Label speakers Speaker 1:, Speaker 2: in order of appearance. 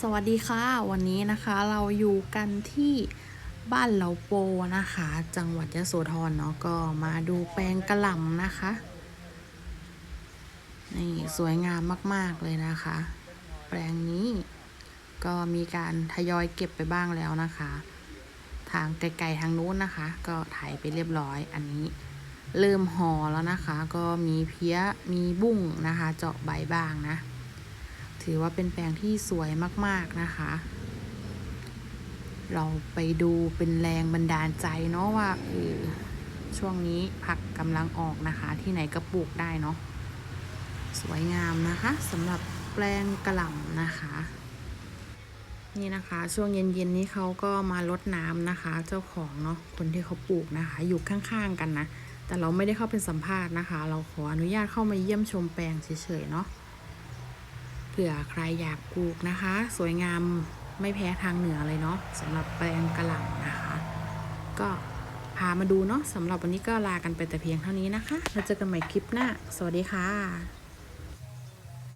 Speaker 1: สวัสดีค่ะ วันนี้นะคะเราอยู่กันที่บ้านเหลาโปนะคะ จังหวัดยะโสธรเนาะก็มาดูแปลงกระหล่ำนะคะนี่สวยงามมาก ๆ เลยนะคะ แปลงนี้ก็มีการทยอยเก็บไปบ้างแล้วนะคะ ทางไกลๆทางนู้นนะคะ ก็ไถไปเรียบร้อยอันนี้ เริ่มห่อแล้วนะคะ ก็มีเพี้ยมีบุ้งนะคะ เจาะใบบ้างนะ ถือว่าเป็นแปลงที่สวยมากๆนะคะ เราไปดูเป็นแรงบันดาลใจเนาะว่าเออช่วงนี้ผักกำลังออกนะคะ ที่ไหนก็ปลูกได้เนาะสวยงามนะคะสำหรับแปลงกระหล่ำนะคะ นี่นะคะ ช่วงเย็นๆนี้เขาก็มาลดน้ำนะคะ เจ้าของเนาะคนที่เขาปลูกนะคะ อยู่ข้างๆกันนะแต่เราไม่ได้เข้าเป็นสัมภาษณ์นะคะ เราขออนุญาตเข้ามาเยี่ยมชมแปลงเฉยๆเนาะ เผื่อใครอยากปลูกนะคะ สวยงามไม่แพ้ทางเหนือเลยเนาะสำหรับแปลงกระหล่ำนะคะ ก็พามาดูเนาะสำหรับวันนี้ก็ลากันไปแต่เพียงเท่านี้นะคะ แล้วเจอกันใหม่คลิปหน้า สวัสดีค่ะ